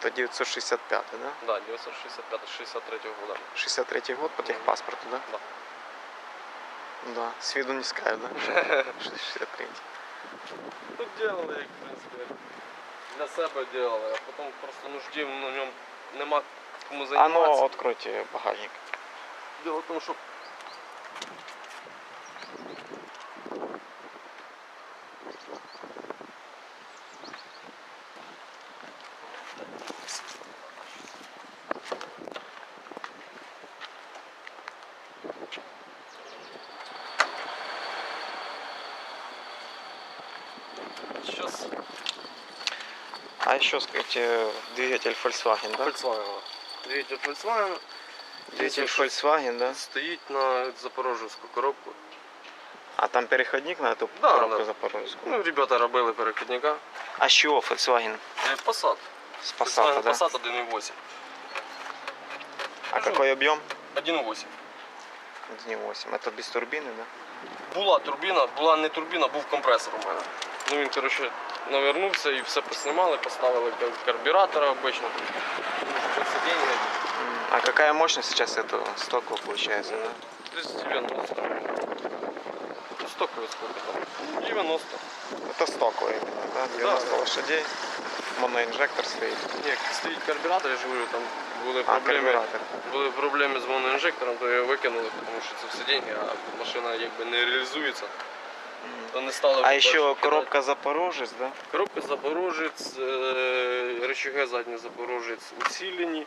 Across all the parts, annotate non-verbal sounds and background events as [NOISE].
Это 965, да? Да, 965-63 года. 63 год по техпаспорту, да? Да. Да, с виду не скажет, да? [LAUGHS] 63. Ну, делали, як, в принципі, для себе делали, а потім просто нужді на ньому нема кому А ну, откройте багажник. Дело в тому, що Сейчас А еще, скажите, двигатель Volkswagen, да? Volkswagen. Двигатель Volkswagen Двигатель Volkswagen, да? стоїть на запорожецьку коробку. А там переходник на эту Да, коробку да. запорожскую? Ну, ребята робили переходника. А с чего Volkswagen? Е, Passat. С Passat, да? Passat 1.8. А какой объем? 1.8 1.8. Это без турбины, да? Була турбіна, була не турбіна, був компресор у мене. Ну він, коротше, навернувся і все поснімали, поставили кар- карбюратора обично. Тому що сидіння М, А какая мощность сейчас этого стокового получается, да? десь 90. Ну, Стоковий сколько там? Ну, 90. Это стоковый именно, да? 90 да. лошадей. Моноинжектор стоит. Ні, стоїть карбюратор, я ж говорю, там були А, проблеми. карбюратор. Були проблеми з моноінжектором, то його викинули, тому що це все деньги, а машина якби не реалізується. То не стало А дальше еще кидати. коробка Запорожец, да? Коробка Запорожець, е, рычаги задні Запорожець усилені.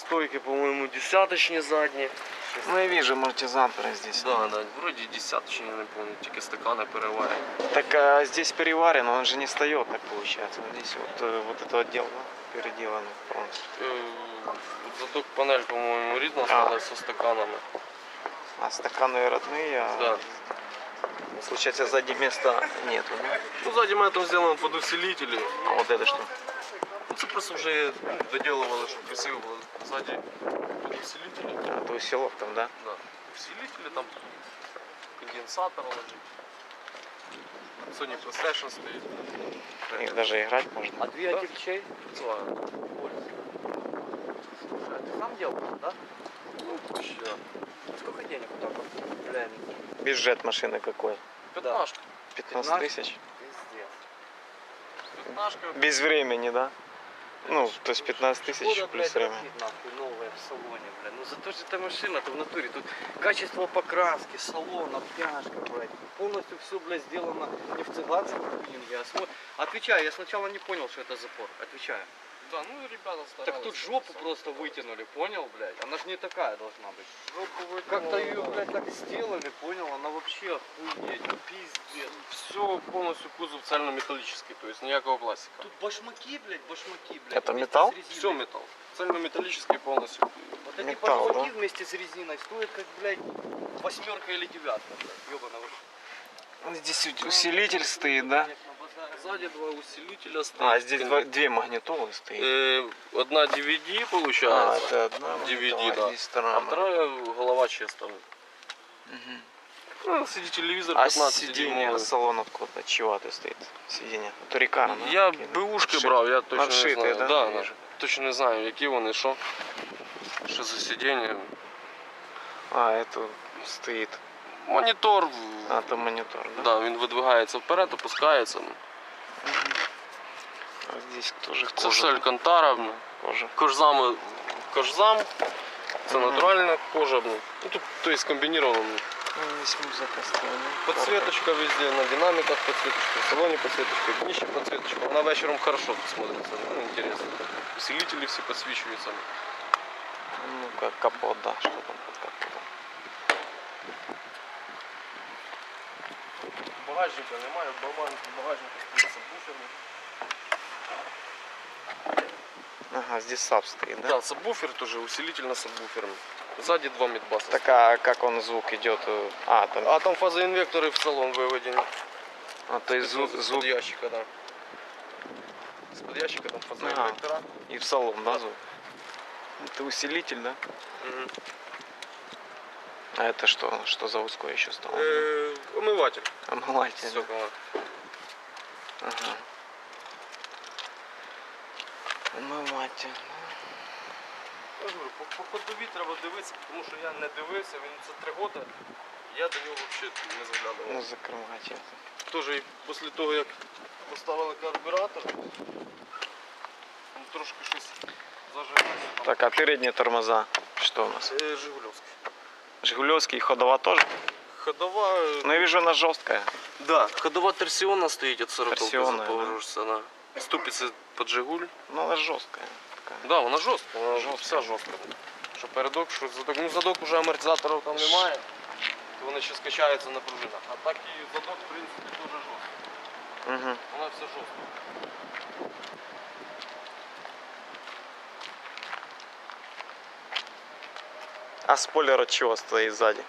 Стойки, по-моєму, десяточні задні. Ну я вижу амортизаторы здесь. Да, да, вроді десяточні, я не пам'ятаю, тільки стакани переварені. Так а здесь переварен, он же не встает, так получается. Вот Здесь вот, э, вот это отдел, да? Переделан полностью. Е, Задок панель, по-моєму, рідна А. стала зі стаканами. А стаканы родные, а Да. получается сзади места нету, да? Ну, ззаді мене там зроблено під усилителі. А вот это что? Ну, це просто вже ну, доділували, щоб красиво було. Ззаді під усилителі. А, то усилок там, да? Да. Усилители там конденсатор лежит. Sony PlayStation стоит. Их даже играть можно. А двигатель чей? Volkswagen. Слушай, а ты сам делал, да? Ну, почти. да. А сколько денег вот так вот? Реально. Бюджет машины какой? Пятнашка. 15 тысяч? Пиздец. Пятнашка. Без времени, да? Ну, то есть 15 тысяч плюс время. Нахуй, новая в салоне, блядь. Ну зато же эта машина-то в натуре. Тут качество покраски, салон, обтяжка, блядь. Полностью все, блядь, сделано не в цыганском тюнинге, а смо... Отвечаю, я сначала не понял, что это запор. Отвечаю. Да, ну ребята старались. Так тут жопу просто вытянули, понял, блядь? Она же не такая должна быть. Жопу вытянули. Как-то ее, блядь, так сделали, понял? Она вообще охуеть, ну, пиздец. Все полностью кузов цельнометаллический, то есть никакого пластика. Тут башмаки, блядь, башмаки, блядь. Это металл? Все металл. Цельнометаллический полностью. Вот эти Металл, башмаки да? вместе с резиной стоят как, блядь, восьмерка или девятка, блядь, ёбана. Здесь у- усилитель стоит, да? Сзади два усилителя стоит. А, здесь два- две магнитолы стоит. Э, одна DVD А, получается, это одна DVD, магнитола, да. здесь вторая. а вторая голова честная. Мгм. Ну, сидит телевизор А 15 сиденье, дюймовый. салон откуда? От чего это стоит? Сиденье? Это Рикара, да? Я Какие? бушки Ши- брав, я точно не Надшитые, знаю. да, Да, я да. вижу. Точно не знаю, які вони, що. Що за сидіння. А, это стоит. Монітор, А, там монитор, да? да, він видвигається вперед, опускається. А здесь тоже Це кожа. все да? алькантара. Кожа. Кожзам, кожзам. Це Мгм. натуральна кожа. ну. Ну, тут, то есть комбінировано. Ну, здесь музыка стоит. Подсветочка везде, на динамиках подсветочка, в салоне подсветочка, в днище подсветочка. Она вечером хорошо тут смотрится, ну, интересно. Усилители все подсвечиваются. Ну, как капот, да, что там под капотом. Багажника немає, в багажнику багажнику стоїть Ага, здесь саб стоит, да? Да, сабвуфер тоже, усилитель на сабвуферном. Сзади два мидбаса. Так а как он звук идет? э, А, там, А там фазоинвекторы в салон выведены. а, то есть звук, Из-под ящика, да. Из-под ящика там фазоинвектора. и в салон, да, звук? Это усилитель, да? Мгм. А это что? Что за узкое еще стало? Э, Омыватель. Омыватель. да? Стекла. Ага поняття. Я ж говорю, по, по ходові треба дивитися, тому що я не дивився, він це три роки, я до нього взагалі не заглядував. Ну закривати. Теж і після того, як поставили карбюратор, він трошки щось зажигався. Так, а передні тормоза. Що у нас? Це Жигульовський. Жигулевский и ходова тоже? Ходова. е, Ну я вижу, она жесткая. Да, ходова торсіонна стоїть від 40 Торсіонна, заповорожця. Да. Ступиці під Жигуль. Ну она жесткая. Такая. Да, вона жорстка, вона Жорстка. вся жорстка. Що передок, що задок. Ну задок вже амортизаторів там немає. То вони ще скачаються на пружинах. А так і задок, в принципі, дуже жорсткий. Угу. Вона вся жорстка. А спойлер от чего стоит сзади?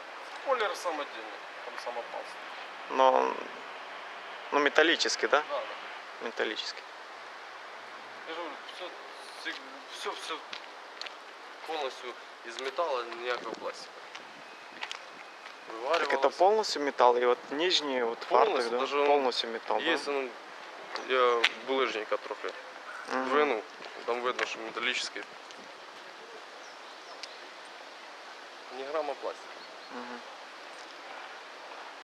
Спойлер самодільний, там самопал. Но, ну металлический, да? Да, да. Металлический. Я ж говорю, все, все, все повністю із металу, ніякого пластика. Так это Виварювалося. полностью металл, и вот нижний вот фартук, Полностью, да? даже он- полностью металл, Є, да? ну, я булижника трохи Мгм. двинув, там видно, що металічний. Ні грама пластика. Мгм.